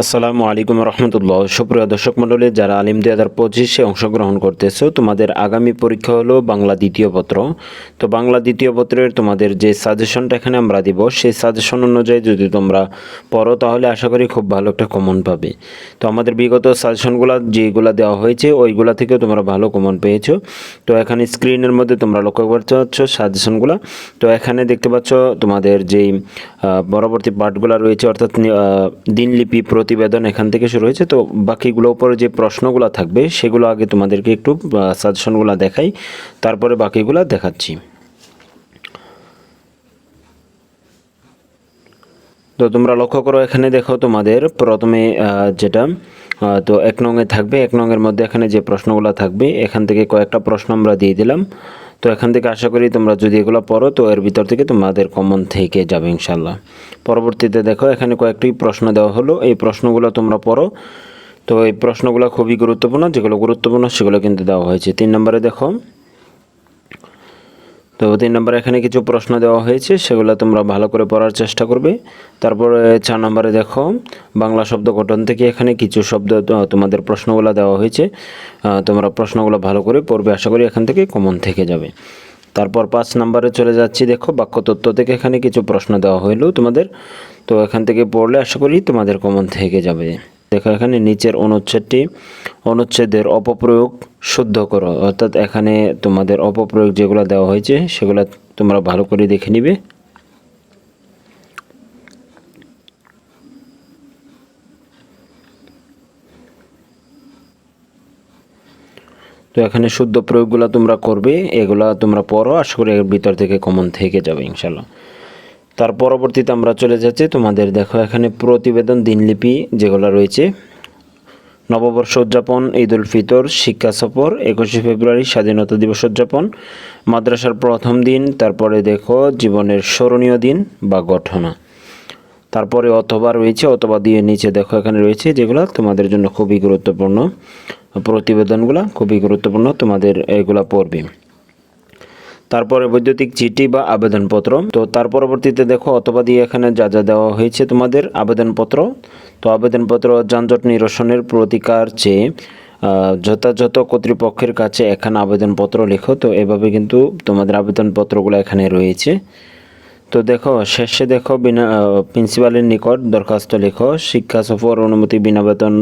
আসসালামু আলাইকুম রহমতুল্লাহ। সুপ্রিয় দর্শক মণ্ডলী, যারা আলিম দুই হাজার পঁচিশে অংশগ্রহণ করতেছো, তোমাদের আগামী পরীক্ষা হলো বাংলা দ্বিতীয় পত্র। তো বাংলা দ্বিতীয় পত্রের তোমাদের যে সাজেশনটা এখানে আমরা দিব, সেই সাজেশন অনুযায়ী যদি তোমরা পড়ো, তাহলে আশা করি খুব ভালো একটা কমন পাবে। তো আমাদের বিগত সাজেশনগুলো যেগুলো দেওয়া হয়েছে, ওইগুলা থেকেও তোমরা ভালো কমন পেয়েছ। তো এখানে স্ক্রিনের মধ্যে তোমরা লক্ষ্য করতে পারছ সাজেশনগুলো। তো এখানে দেখতে পাচ্ছ তোমাদের যেই পরবর্তী পার্টগুলো রয়েছে, অর্থাৎ দিনলিপি প্রতিবেদন এখান থেকে শুরু হয়েছে। তো বাকিগুলো উপরে যে প্রশ্নগুলো থাকবে, সেগুলো আগে তোমাদেরকে একটু সাজেশনগুলো দেখাই। তারপরে বাকিগুলো দেখাচ্ছি। তো তোমরা লক্ষ্য করো, এখানে দেখো তোমাদের প্রথমে যেটা তো এক নঙে থাকবে। এক নঙের মধ্যে এখানে যে প্রশ্নগুলো থাকবে, এখান থেকে কয়েকটা প্রশ্ন আমরা দিয়ে দিলাম। তো এখান থেকে আশা করি তোমরা যদি এগুলো পড়ো, তো এর ভিতর থেকে তোমাদের কমন থেকে যাবে ইনশাল্লাহ পরবর্তীতে দেখো, এখানে কয়েকটি প্রশ্ন দেওয়া হলো। এই প্রশ্নগুলো তোমরা পড়ো। তো এই প্রশ্নগুলো খুবই গুরুত্বপূর্ণ। যেগুলো গুরুত্বপূর্ণ, সেগুলো কিন্তু দেওয়া হয়েছে। তিন নম্বরে দেখো তো তিন নম্বরে এখানে কিছু প্রশ্ন দেওয়া হয়েছে, সেগুলো তোমরা ভালো করে পড়ার চেষ্টা করবে। তারপরে চার নম্বরে দেখো, বাংলা শব্দ গঠন থেকে এখানে কিছু শব্দ তোমাদের প্রশ্নগুলো দেওয়া হয়েছে। তোমরা প্রশ্নগুলো ভালো করে পড়বে, আশা করি এখান থেকে কমন থেকে যাবে। তারপর পাঁচ নম্বরে চলে যাচ্ছি, দেখো, বাক্যতত্ত্ব থেকে এখানে কিছু প্রশ্ন দেওয়া হইল তোমাদের। তো এখান থেকে পড়লে আশা করি তোমাদের কমন থেকে যাবে। দেখো, এখানে নিচের অনুচ্ছেদটি অনুচ্ছেদের অপপ্রয়োগ শুদ্ধ করো। অর্থাৎ এখানে তোমাদের অপপ্রয়োগ যেগুলো দেওয়া হয়েছে, সেগুলো তোমরা ভালো করে দেখে নিবে। তো এখানে শুদ্ধ প্রয়োগগুলো তোমরা করবে, এগুলা তোমরা পড়ো, আশা করি এর ভিতর থেকে কমন থেকে যাবে ইনশাল্লাহ তার পরবর্তীতে আমরা চলে যাচ্ছি। তোমাদের দেখো, এখানে প্রতিবেদন, দিনলিপি যেগুলো রয়েছে। নববর্ষ উদযাপন ঈদ উল ফিতর, শিক্ষা সফর, একুশে ফেব্রুয়ারি, স্বাধীনতা দিবস উদযাপন, মাদ্রাসার প্রথম দিন, তারপরে দেখো জীবনের স্মরণীয় দিন বা ঘটনা। তারপরে অথবা রয়েছে, অথবা দিয়ে নিচে দেখো, এখানে রয়েছে যেগুলো তোমাদের জন্য খুবই গুরুত্বপূর্ণ। প্রতিবেদনগুলো খুবই গুরুত্বপূর্ণ, তোমাদের এগুলা পড়বে। তারপরে বৈদ্যুতিক চিঠি বা আবেদনপত্র। তো তার পরবর্তীতে দেখো, অথবা দিয়ে এখানে যা যা দেওয়া হয়েছে তোমাদের, আবেদনপত্র। তো আবেদনপত্র যানজট নিরসনের প্রতিকার চেয়ে যথাযথ কর্তৃপক্ষের কাছে এখানে আবেদনপত্র লেখো। তো এভাবে কিন্তু তোমাদের আবেদনপত্রগুলো এখানে রয়েছে। তো দেখো, শেষে দেখো, বিনা প্রিন্সিপালের নিকট দরখাস্ত লেখো, শিক্ষা সফর অনুমতি, বিনা বেতন,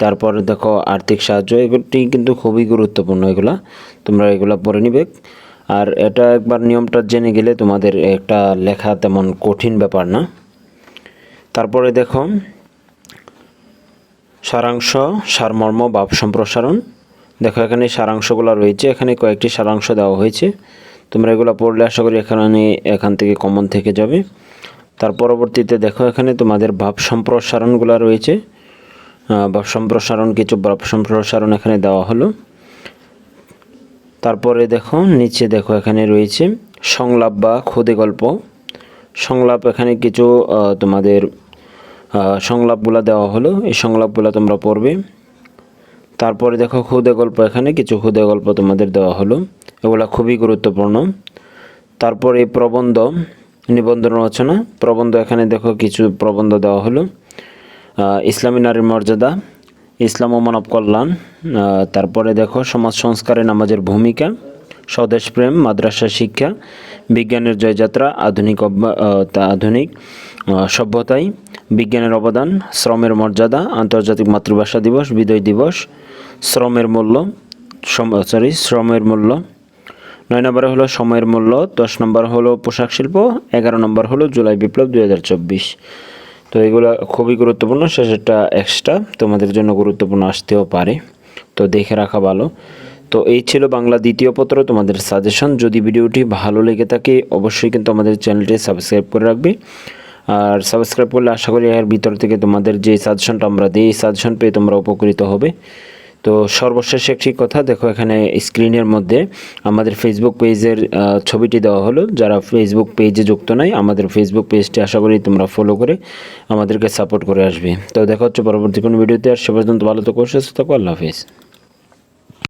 তারপর দেখো, আর্থিক সাহায্য, এগুলি কিন্তু খুবই গুরুত্বপূর্ণ এগুলা। তোমরা এগুলা পড়ে নিবে। আর এটা একবার নিয়মটা জেনে গেলে তোমাদের একটা লেখা তেমন কঠিন ব্যাপার না। তারপরে দেখো, সারাংশ, সারমর্ম ভাব সম্প্রসারণ। দেখো, এখানে সারাংশগুলো রয়েছে, এখানে কয়েকটি সারাংশ দেওয়া হয়েছে। তোমরা এগুলো পড়লে আশা করি এখানে, এখান থেকে কমন থেকে যাবে। তার পরবর্তীতে দেখো, এখানে তোমাদের ভাব সম্প্রসারণগুলো রয়েছে। ভাব সম্প্রসারণ, কিছু ভাব সম্প্রসারণ এখানে দেওয়া হলো। তারপরে দেখো, নিচে দেখো এখানে রয়েছে সংলাপ বা খুদে গল্প। সংলাপ এখানে কিছু তোমাদের সংলাপগুলো দেওয়া হলো। এই সংলাপগুলো তোমরা পড়বে। তারপরে দেখো, খুদে গল্প এখানে কিছু খুদে গল্প তোমাদের দেওয়া হলো। এগুলো খুবই গুরুত্বপূর্ণ। তারপরে প্রবন্ধ, নিবন্ধ রচনা। প্রবন্ধ এখানে দেখো কিছু প্রবন্ধ দেওয়া হলো। ইসলামী নারীর মর্যাদা। ইসলাম ও মানব কল্যাণ তারপরে দেখো সমাজ সংস্কারে নামাজের ভূমিকা, স্বদেশ প্রেম, মাদ্রাসা শিক্ষা, বিজ্ঞানের জয়যাত্রা, আধুনিক আধুনিক সভ্যতায় বিজ্ঞানের অবদান, শ্রমের মর্যাদা, আন্তর্জাতিক মাতৃভাষা দিবস, বিজয় দিবস, শ্রমের মূল্য সরি শ্রমের মূল্য। নয় নম্বরে হলো সময়ের মূল্য, দশ নম্বর হলো পোশাক শিল্প, এগারো নম্বর হলো জুলাই বিপ্লব দুই হাজার চব্বিশ। তো এগুলো খুবই গুরুত্বপূর্ণ, শেষেরটা এক্সট্রা তোমাদের জন্য গুরুত্বপূর্ণ আসতেও পারে। তো দেখে রাখা ভালো। তো এই ছিল বাংলা দ্বিতীয় পত্র তোমাদের সাজেশন যদি ভিডিওটি ভালো লেগে থাকে, অবশ্যই কিন্তু আমাদের চ্যানেলটি সাবস্ক্রাইব করে রাখবে। আর সাবস্ক্রাইব করলে আশা করি এর ভিতর থেকে তোমাদের যে সাজেশনটা আমরা দিই এই সাজেশন পেয়ে তোমরা উপকৃত হবে। তো সর্বশেষ একটি কথা, দেখো এখানে স্ক্রিনের মধ্যে আমাদের ফেসবুক পেজের ছবিটি দেওয়া হলো। যারা ফেসবুক পেজে যুক্ত নাই, আমাদের ফেসবুক পেজটি আশা করি তোমরা ফলো করে আমাদেরকে সাপোর্ট করে আসবে। তো দেখা হচ্ছে পরবর্তী কোনো ভিডিওতে আর সে পর্যন্ত ভালো থাকো, সুস্থ থাকো, আল্লাহ হাফিজ।